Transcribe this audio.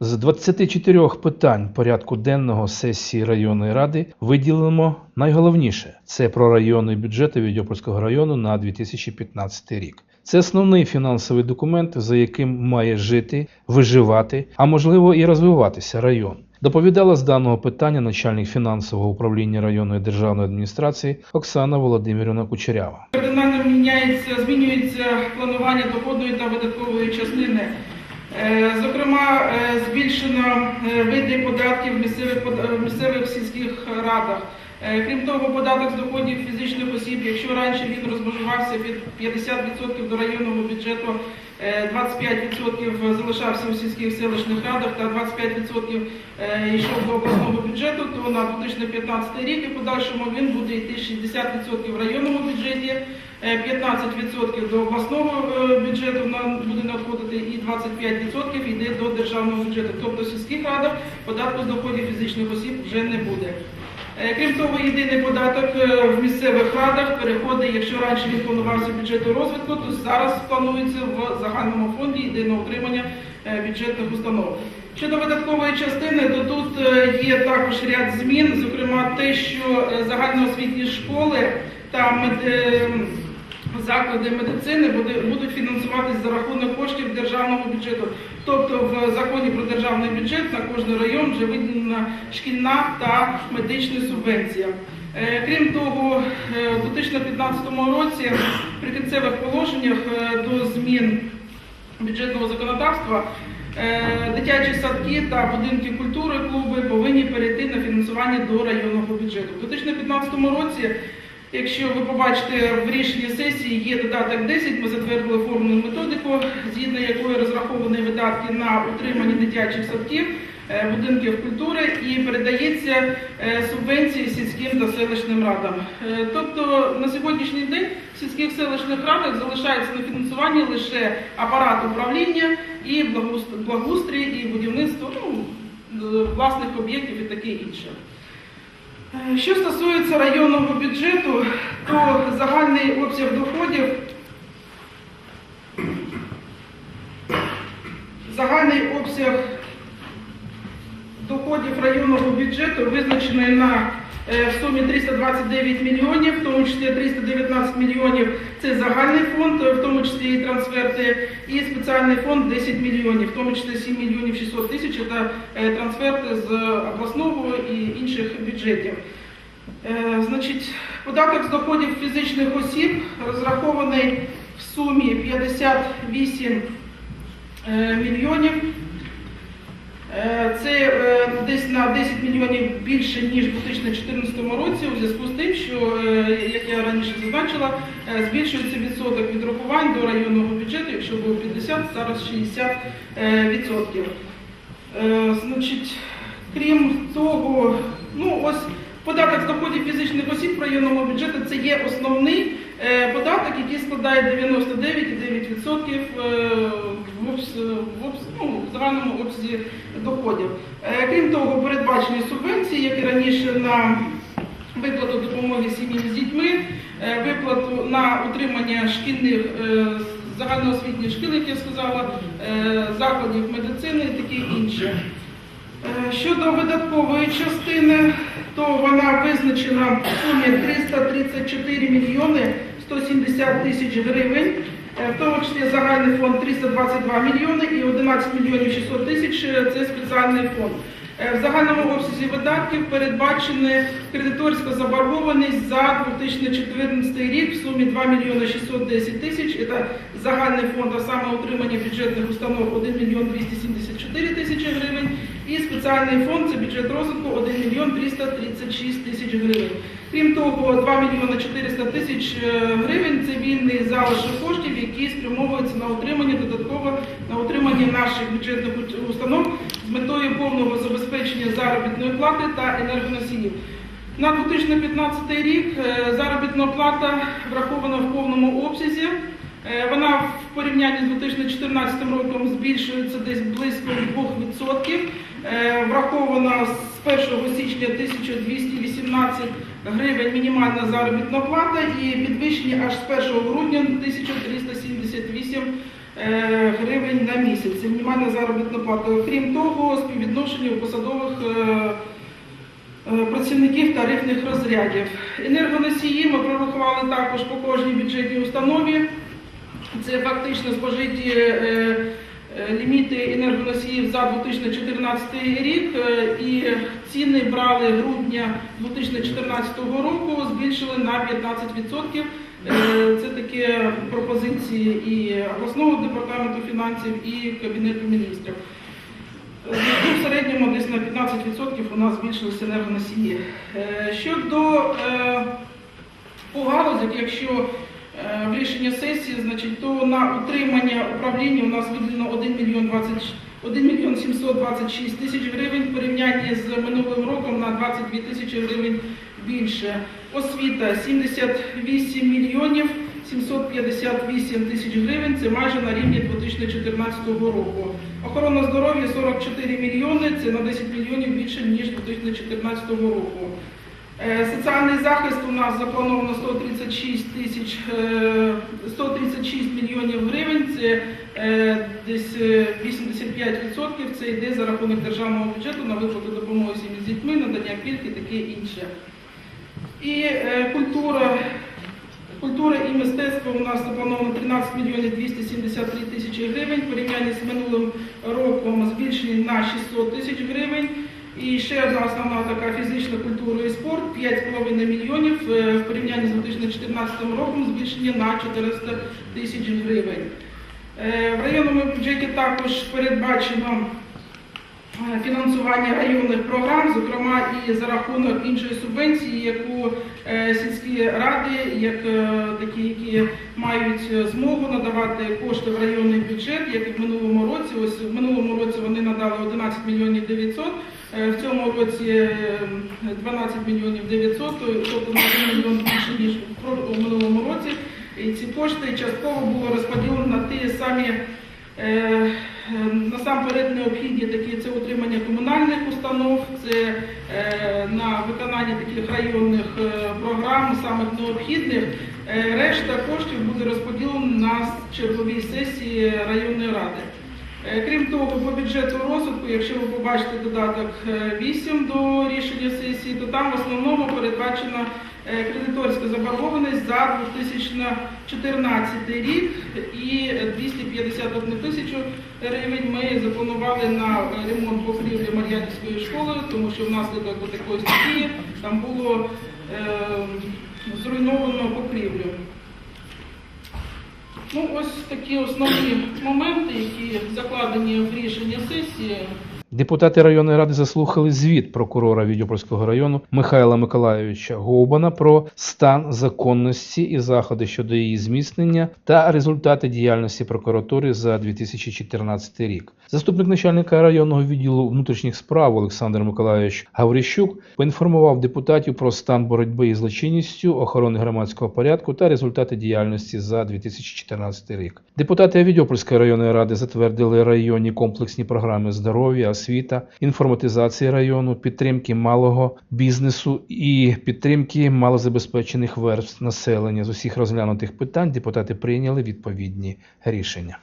З 24 питань порядку денного сесії районної ради виділимо найголовніше це про районний бюджет Відьопольського району на 2015 рік. Це основний фінансовий документ, за яким має жити, виживати, а можливо і розвиватися район. Доповідала з даного питання начальник фінансового управління районної державної адміністрації Оксана Володимирівна Кучерява. Кардинально міняється, змінюється планування доходної та видаткової частини. Е, Зокрема, е, збільшено е, види податків в місцевих, місцевих сільських радах. Крім того, податок з доходів фізичних осіб, якщо раніше він розмежувався від 50% до районного бюджету, 25% залишався у сільських селищних радах та 25% е, йшов до обласного бюджету, то на 2015 рік і подальшому він буде йти 60% в районному бюджеті, е, 15% до обласного е, бюджету на- буде надходити і 25% йде до державного бюджету. Тобто в сільських радах податку з доходів фізичних осіб вже не буде. Е, Крім того, єдиний податок е, в місцевих радах переходить, якщо раніше він планувався бюджету розвитку, то зараз планується в загальному фонді на утримання е, бюджетних установ. Щодо видаткової частини, то тут є також ряд змін, зокрема те, що загальноосвітні школи та мед- заклади медицини будуть фінансуватись за рахунок коштів державного бюджету. Тобто в законі про державний бюджет на кожний район вже виділена шкільна та медична субвенція. Е, Крім того, е, у 2015 році при кінцевих положеннях е, до змін бюджетного законодавства дитячі садки та будинки культури клуби повинні перейти на фінансування до районного бюджету. У 2015 році, якщо ви побачите в рішенні сесії, є додаток 10, ми затвердили формулу методику, згідно якої розраховані видатки на утримання дитячих садків. е, Будинків культури і передається е, субвенції сільським та селищним радам. Е, Тобто на сьогоднішній день в сільських селищних радах залишається на фінансуванні лише апарат управління і благоуст- благоустрій, і будівництво ну, власних об'єктів і таке інше. Е, Що стосується районного бюджету, то загальний обсяг доходів загальний обсяг доходів районного бюджету визначений на е, в сумі 329 мільйонів, в тому числі 319 мільйонів це загальний фонд, в тому числі і трансферти, і спеціальний фонд 10 мільйонів, в тому числі 7 мільйонів 600 тисяч це е, трансферти з обласного і інших бюджетів. Е, Значить, податок з доходів фізичних осіб розрахований в сумі 58 е, мільйонів. Це десь на 10 мільйонів більше, ніж у 2014 році, у зв'язку з тим, що, як я раніше зазначила, збільшується відсоток відрахувань до районного бюджету, якщо було 50, зараз 60 е, відсотків. Е, Значить, крім того, ну ось податок з доходів фізичних осіб в районному бюджеті це є основний е, податок, який складає 99,9% е, в, обс- в, ну, в загальному обсязі доходів. Е, Крім того, передбачені субвенції, як і раніше на виплату допомоги сім'ям з дітьми, е, виплату на утримання шкільних е, загальноосвітніх шкіл, як я сказала, е, закладів медицини і таке інше. Щодо видаткової частини, то вона визначена в сумі 334 мільйони 170 тисяч гривень, в тому числі загальний фонд 322 мільйони і 11 мільйонів 600 тисяч це спеціальний фонд. Е, В загальному обсязі видатків передбачена кредиторська заборгованість за 2014 рік в сумі 2 мільйони 610 тисяч. Це загальний фонд, а саме утримання бюджетних установ 1 мільйон 274 тисячі гривень. І спеціальний фонд це бюджет розвитку 1 мільйон 336 тисяч гривень. Крім того, 2 мільйони 400 тисяч е, гривень це вільний залишок коштів, які спрямовуються на утримання додатково на утримання наших бюджетних установ з метою повного забезпечення заробітної плати та енергоносіїв. На 2015 рік е, заробітна плата врахована в повному обсязі. Е, Вона в порівнянні з 2014 роком збільшується десь близько 2%. Е, Врахована з 1 січня 1218 гривень мінімальна заробітна плата і підвищення аж з 1 грудня 1378 е, гривень на місяць. Це мінімальна заробітна плата. Крім того, співвідношення у посадових е, е, працівників тарифних розрядів. Енергоносії ми прорахували також по кожній бюджетній установі. Це фактично спожиті ліміти енергоносіїв за 2014 рік е, і ціни брали грудня 2014 року, збільшили на 15%. Е, Це такі пропозиції і обласного департаменту фінансів, і Кабінету міністрів. Е, В середньому десь на 15% у нас збільшилися енергоносії. Е, Щодо е, по галузях, якщо е, в рішення сесії, значить, то на утримання управління у нас виділено 1 мільйон 20 1 мільйон 726 тисяч гривень в порівнянні з минулим роком на 22 тисячі гривень більше. Освіта 78 мільйонів 758 тисяч гривень, це майже на рівні 2014 року. Охорона здоров'я 44 мільйони, це на 10 мільйонів більше, ніж 2014 року. Е, Соціальний захист у нас заплановано 136 тисяч е, 136 мільйонів гривень. Це е, десь е, 85% це йде за рахунок державного бюджету на виплату допомоги сім'ї з дітьми, надання пільг і таке інше. І е, культура, культура і мистецтво у нас заплановано 13 мільйонів 273 тисячі гривень. В порівнянні з минулим роком збільшені на 600 тисяч гривень. І ще одна основна така фізична культура і спорт 5,5 мільйонів е, в порівнянні з 2014 роком збільшення на 400 тисяч гривень. Е, В районному бюджеті також передбачено е, фінансування районних програм, зокрема і за рахунок іншої субвенції, яку сільські ради, як такі, які мають змогу надавати кошти в районний бюджет, як і в минулому році. Ось в минулому році вони надали 11 мільйонів 900, е, в цьому році е, 12 мільйонів 900, тобто на 1 мільйон більше ніж в минулому році. І ці кошти частково було розподілено на ті самі Е, е, Насамперед необхідні такі це утримання комунальних установ, це е, на виконання таких районних е, програм, самих необхідних. Е, Решта коштів буде розподілена на черговій сесії районної ради. Е, Крім того, по бюджету розвитку, якщо ви побачите додаток е, 8 до рішення сесії, то там в основному передбачена е, кредиторська заборгованість за 2014 рік і 251 тисячу гривень ми запланували на е, ремонт покрівлі Мар'янівської школи, тому що внаслідок до такої стихії там було е, зруйновано покрівлю. Ну, ось такі основні моменти, які закладені в рішення сесії. Депутати районної ради заслухали звіт прокурора Відьопольського району Михайла Миколайовича Говбана про стан законності і заходи щодо її зміцнення та результати діяльності прокуратури за 2014 рік. Заступник начальника районного відділу внутрішніх справ Олександр Миколайович Гаврищук поінформував депутатів про стан боротьби із злочинністю, охорони громадського порядку та результати діяльності за 2014 рік. Депутати Відьопольської районної ради затвердили районні комплексні програми здоров'я, освіта, інформатизації району, підтримки малого бізнесу і підтримки малозабезпечених верств населення. З усіх розглянутих питань депутати прийняли відповідні рішення.